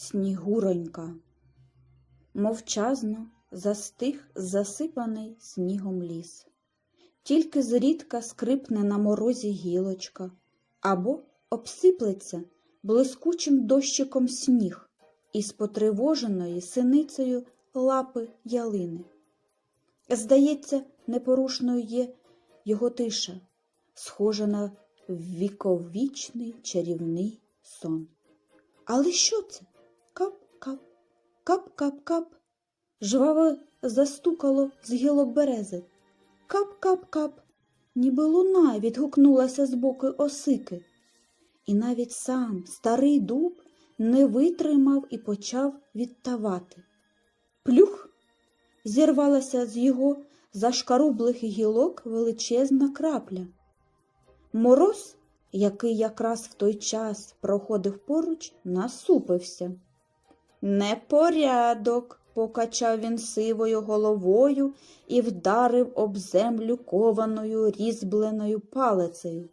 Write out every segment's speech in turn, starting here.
Снігуронька. Мовчазно застиг засипаний снігом ліс. Тільки зрідка скрипне на морозі гілочка або обсиплеться блискучим дощиком сніг із потривоженої синицею лапи ялини. Здається, непорушною є його тиша, схожа на віковічний чарівний сон. Але що це? Кап-кап, кап-кап-кап. Жваво застукало з гілок берези. Кап-кап-кап, ніби луна відгукнулася з боку осики. І навіть сам старий дуб не витримав і почав відтавати. Плюх! Зірвалася з його зашкарублих гілок величезна крапля. Мороз, який якраз в той час проходив поруч, насупився. Непорядок, покачав він сивою головою і вдарив об землю кованою різьбленою палицею.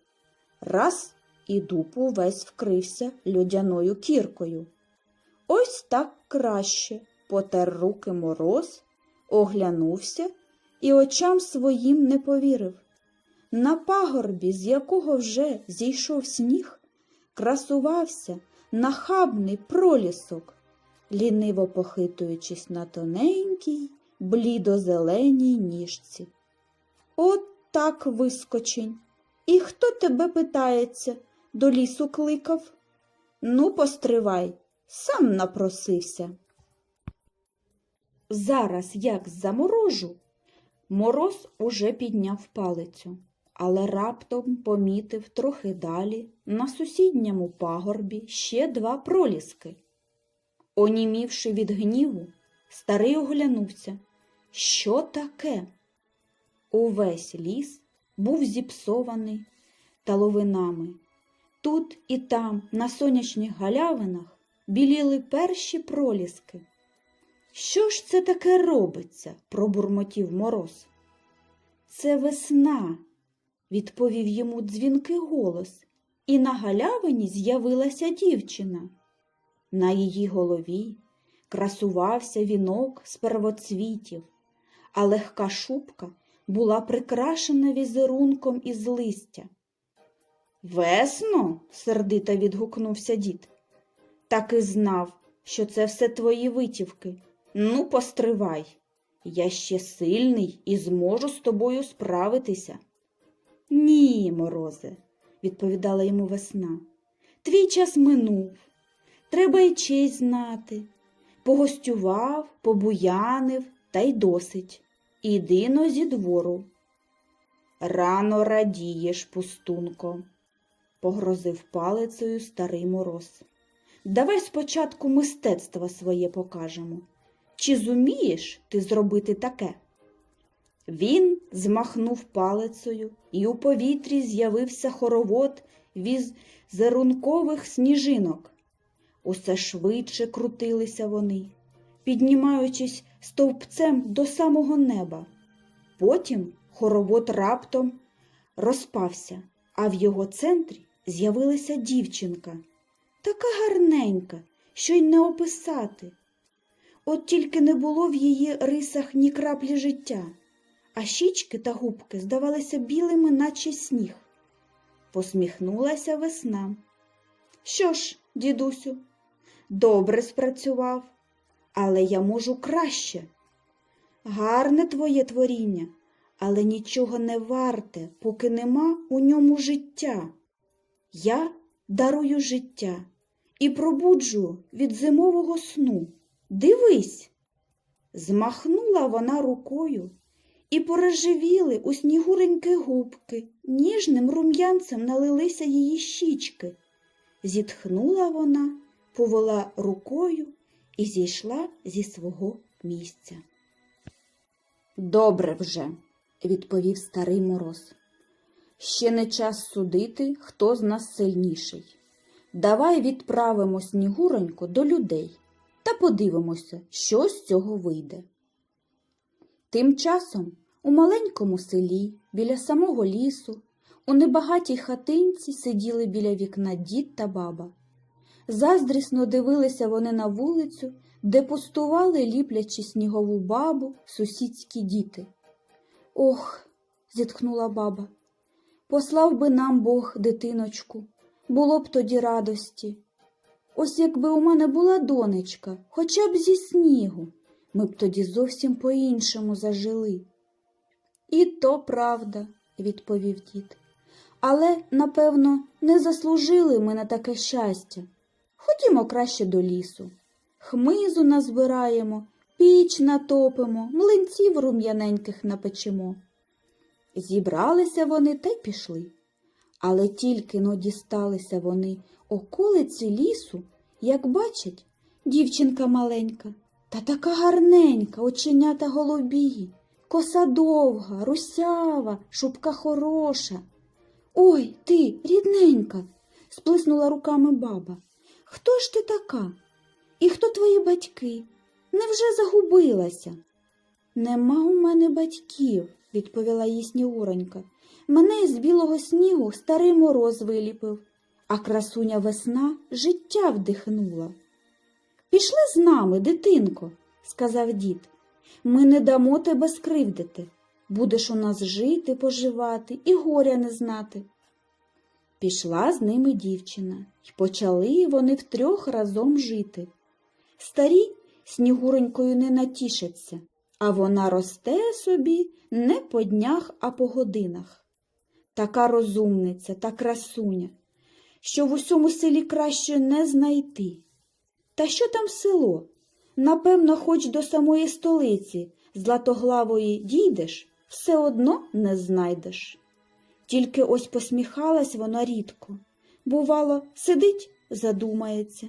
Раз і дуб увесь вкрився льодяною кіркою. Ось так краще, потер руки мороз, оглянувся і очам своїм не повірив. На пагорбі, з якого вже зійшов сніг, красувався нахабний пролісок, ліниво похитуючись на тоненькій, блідо-зеленій ніжці. От так вискочень. І хто тебе питається, до лісу кликав? Ну, постривай, сам напросився. Зараз як заморожу, мороз уже підняв палицю, але раптом помітив трохи далі, на сусідньому пагорбі, ще два проліски. Онімівши від гніву, старий оглянувся. Що таке? Увесь ліс був зіпсований таловинами. Тут і там, на сонячних галявинах, біліли перші проліски. Що ж це таке робиться? пробурмотів мороз. Це весна, відповів йому дзвінкий голос, і на галявині з'явилася дівчина. На її голові красувався вінок з первоцвітів, а легка шубка була прикрашена візерунком із листя. Весно, сердито відгукнувся дід. Так і знав, що це все твої витівки. Ну, постривай. Я ще сильний і зможу з тобою справитися. Ні, морозе, відповідала йому весна. Твій час минув. Треба й честь знати. Погостював, побуянив, та й досить. Іди но зі двору. Рано радієш, пустунко, погрозив палицею старий мороз. Давай спочатку мистецтво своє покажемо. Чи зумієш ти зробити таке? Він змахнув палицею, і у повітрі з'явився хоровод візерункових сніжинок. Усе швидше крутилися вони, піднімаючись стовпцем до самого неба. Потім хоровод раптом розпався, а в його центрі з'явилася дівчинка, така гарненька, що й не описати. От тільки не було в її рисах ні краплі життя, а щічки та губки здавалися білими, наче сніг. Посміхнулася весна. Що ж, дідусю, добре спрацював, але я можу краще. Гарне твоє творіння, але нічого не варте, поки нема у ньому життя. Я дарую життя і пробуджу від зимового сну. Дивись. Змахнула вона рукою, і порожевіли у снігуреньки губки, ніжним рум'янцем налилися її щічки. Зітхнула вона, повела рукою і зійшла зі свого місця. Добре вже, відповів старий мороз. Ще не час судити, хто з нас сильніший. Давай відправимо снігуроньку до людей та подивимося, що з цього вийде. Тим часом у маленькому селі, біля самого лісу, у небагатій хатинці сиділи біля вікна дід та баба. Заздрісно дивилися вони на вулицю, де пустували ліплячи снігову бабу сусідські діти. Ох, зітхнула баба, послав би нам Бог дитиночку, було б тоді радості. Ось якби у мене була донечка, хоча б зі снігу, ми б тоді зовсім по-іншому зажили. І то правда, відповів дід. Але, напевно, не заслужили ми на таке щастя. Ходімо краще до лісу. Хмизу назбираємо, піч натопимо, млинців рум'яненьких напечемо. Зібралися вони та й пішли. Але тільки но дісталися вони околиці лісу, як бачать, дівчинка маленька, та така гарненька, оченята голубі, коса довга, русява, шубка хороша. Ой, ти, рідненька, сплеснула руками баба. Хто ж ти така? І хто твої батьки? Невже загубилася? Нема у мене батьків, відповіла їй Снігуронька. Мене з білого снігу старий мороз виліпив, а красуня весна життя вдихнула. Пішли з нами, дитинко, сказав дід. Ми не дамо тебе скривдити. Будеш у нас жити, поживати і горя не знати. Пішла з ними дівчина, й почали вони втрьох разом жити. Старі снігуронькою не натішаться, а вона росте собі не по днях, а по годинах. Така розумниця та красуня, що в усьому селі краще не знайти. Та що там село? Напевно, хоч до самої столиці златоглавої дійдеш, все одно не знайдеш. Тільки ось посміхалась вона рідко. Бувало, сидить, задумається.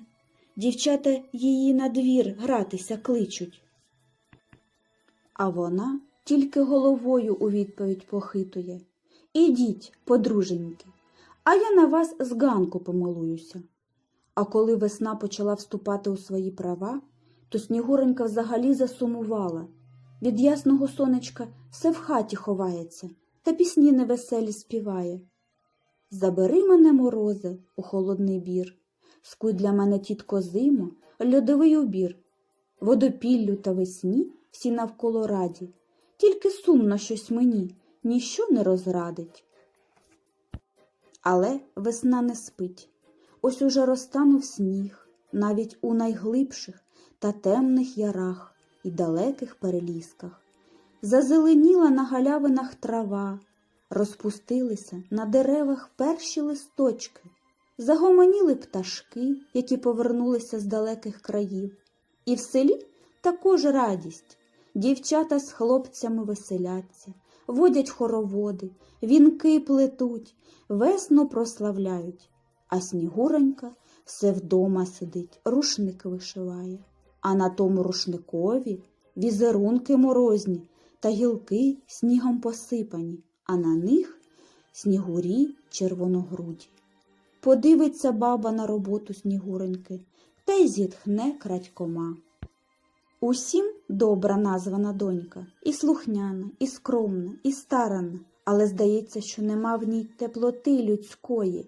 Дівчата її на двір гратися кличуть. А вона тільки головою у відповідь похитує. Ідіть, подруженьки, а я на вас з ганку помилуюся. А коли весна почала вступати у свої права, то Снігуренька взагалі засумувала. Від ясного сонечка все в хаті ховається та пісні невеселі співає. Забери мене, морозе, у холодний бір, скуй для мене, тітко зимо, льодовий убір. Водопіллю та весні всі навколо раді, тільки сумно щось мені, ніщо не розрадить. Але весна не спить. Ось уже розтанув сніг, навіть у найглибших та темних ярах і далеких перелісках. Зазеленіла на галявинах трава, розпустилися на деревах перші листочки, загомоніли пташки, які повернулися з далеких країв. І в селі також радість. Дівчата з хлопцями веселяться, водять хороводи, вінки плетуть, весну прославляють, а Снігуронька все вдома сидить, рушник вишиває, а на тому рушникові візерунки морозні та гілки снігом посипані, а на них снігурі червоногруді. Подивиться баба на роботу Снігуреньки та й зітхне крадькома. Усім добра названа донька, і слухняна, і скромна, і старанна, але здається, що нема в ній теплоти людської.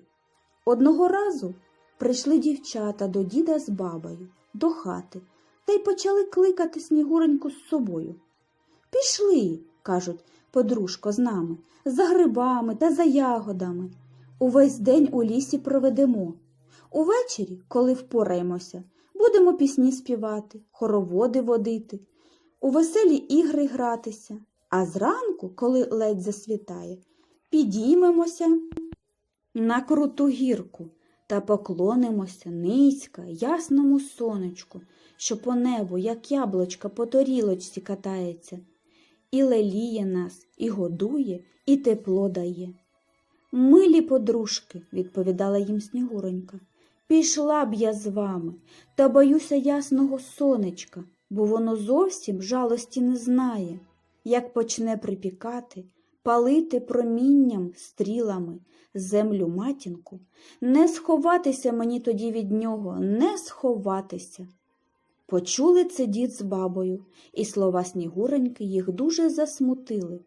Одного разу прийшли дівчата до діда з бабою, до хати, та й почали кликати Снігуреньку з собою. Пішли, кажуть, подружко, з нами, за грибами та за ягодами. Увесь день у лісі проведемо. Увечері, коли впораємося, будемо пісні співати, хороводи водити, у веселі ігри гратися, а зранку, коли ледь засвітає, підіймемося на круту гірку та поклонимося низька, ясному сонечку, що по небу, як яблочка по тарілочці катається, і леліє нас, і годує, і тепло дає. Милі подружки, відповідала їм Снігуронька, пішла б я з вами, та боюся ясного сонечка, бо воно зовсім жалості не знає. Як почне припікати, палити промінням стрілами землю матінку, не сховатися мені тоді від нього, не сховатися. Почули це дід з бабою, і слова Снігуреньки їх дуже засмутили.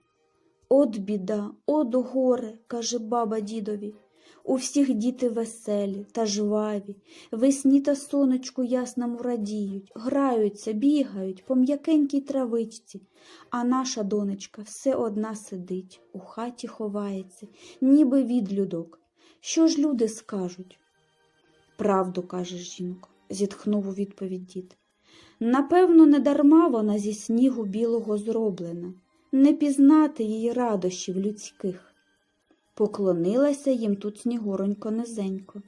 От біда, от горе, каже баба дідові. У всіх діти веселі та жваві, весні та сонечку ясному радіють, граються, бігають по м'якенькій травичці, а наша донечка все одна сидить, у хаті ховається, ніби відлюдок. Що ж люди скажуть? Правду каже жінка, зітхнув у відповідь дід. Напевно, не дарма вона зі снігу білого зроблена, не пізнати її радощів людських. Поклонилася їм тут снігуронько низенько.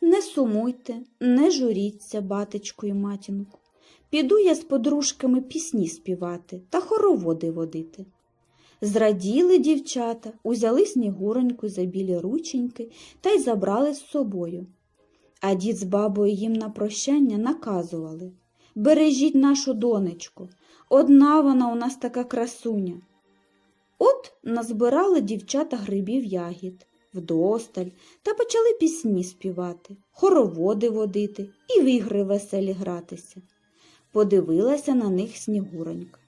Не сумуйте, не журіться, батечку і матінку. Піду я з подружками пісні співати та хороводи водити. Зраділи дівчата, узяли снігуроньку за білі рученьки та й забрали з собою. А дід з бабою їм на прощання наказували Бережіть нашу донечку, одна вона у нас така красуня. От назбирали дівчата грибів ягід вдосталь та почали пісні співати, хороводи водити і в ігри веселі гратися. Подивилася на них снігуронька,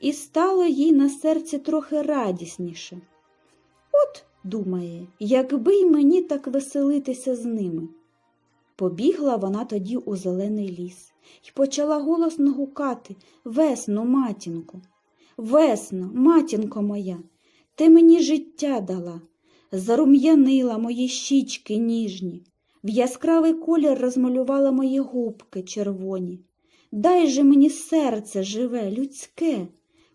і стало їй на серці трохи радісніше. От, думає, якби й мені так веселитися з ними. Побігла вона тоді у зелений ліс і почала голосно гукати Весно, матінко. Весно, матінко моя, ти мені життя дала, зарум'янила мої щічки ніжні, в яскравий колір розмалювала мої губки червоні. Дай же мені серце живе, людське,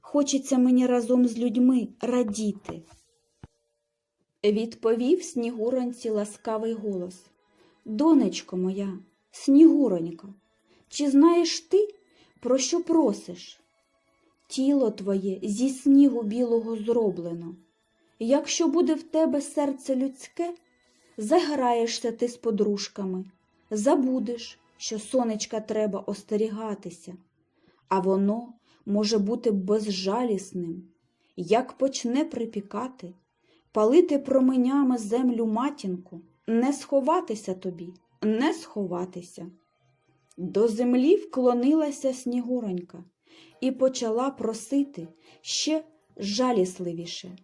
хочеться мені разом з людьми радіти. Відповів снігуронці ласкавий голос. Донечко моя, снігуронька, чи знаєш ти, про що просиш? Тіло твоє зі снігу білого зроблено. Якщо буде в тебе серце людське, заграєшся ти з подружками, забудеш, що сонечка треба остерігатися, а воно може бути безжалісним, як почне припікати, палити променями землю матінку, не сховатися тобі, не сховатися. До землі вклонилася снігуронька і почала просити ще жалісливіше.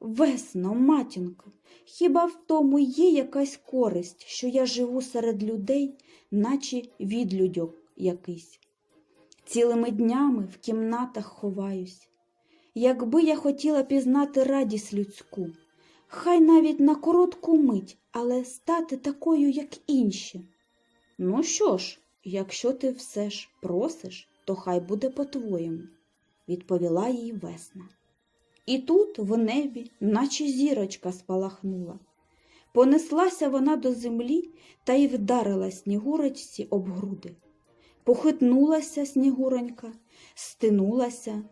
Весно, матінко, хіба в тому є якась користь, що я живу серед людей, наче відлюдьок якийсь? Цілими днями в кімнатах ховаюсь. Якби я хотіла пізнати радість людську, хай навіть на коротку мить, але стати такою, як інші. Ну що ж, якщо ти все ж просиш, то хай буде по-твоєму, відповіла їй весна. І тут в небі, наче зірочка спалахнула. Понеслася вона до землі та й вдарила снігурочці об груди. Похитнулася снігуронька, стинулася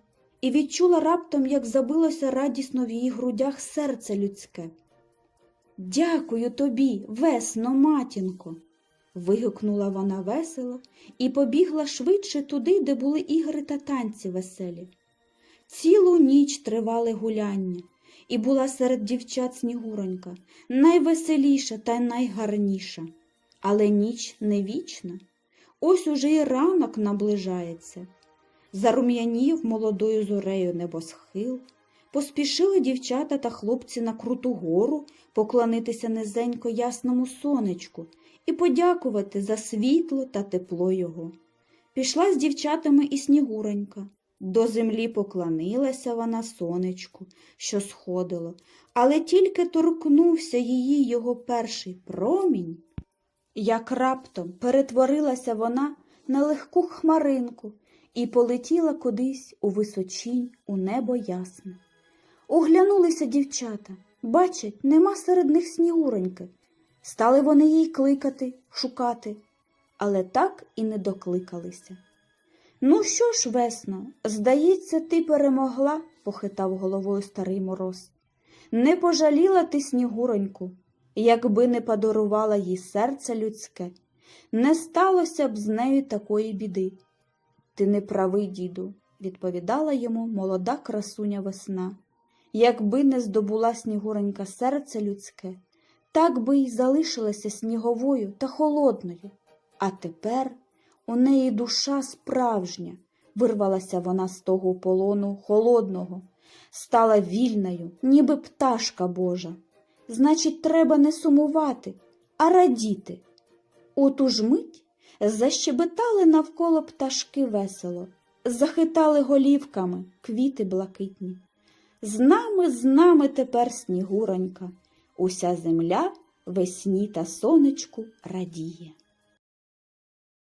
і відчула раптом, як забилося радісно в її грудях серце людське. Дякую тобі, весно, матінко. вигукнула вона весело і побігла швидше туди, де були ігри та танці веселі. Цілу ніч тривали гуляння, і була серед дівчат снігуронька, найвеселіша та найгарніша. Але ніч не вічна. Ось уже й ранок наближається. Зарум'янів молодою зорею небосхил, поспішили дівчата та хлопці на круту гору поклонитися низенько ясному сонечку і подякувати за світло та тепло його. Пішла з дівчатами і снігуронька. До землі поклонилася вона сонечку, що сходило, але тільки торкнувся її його перший промінь, як раптом перетворилася вона на легку хмаринку і полетіла кудись у височінь, у небо ясне. Оглянулися дівчата, бачать, нема серед них снігуроньки. Стали вони їй кликати, шукати, але так і не докликалися. Ну що ж, весно, здається, ти перемогла, похитав головою старий мороз. Не пожаліла ти снігуроньку, якби не подарувала їй серце людське, не сталося б з нею такої біди. Ти не правий, діду, відповідала йому молода красуня весна. Якби не здобула снігуронька серце людське, так би й залишилася сніговою та холодною. А тепер у неї душа справжня, вирвалася вона з того полону холодного, стала вільною, ніби пташка Божа. Значить, треба не сумувати, а радіти. У ту ж мить защебетали навколо пташки весело, захитали голівками квіти блакитні. З нами, з нами тепер снігуронька, уся земля весні та сонечку радіє.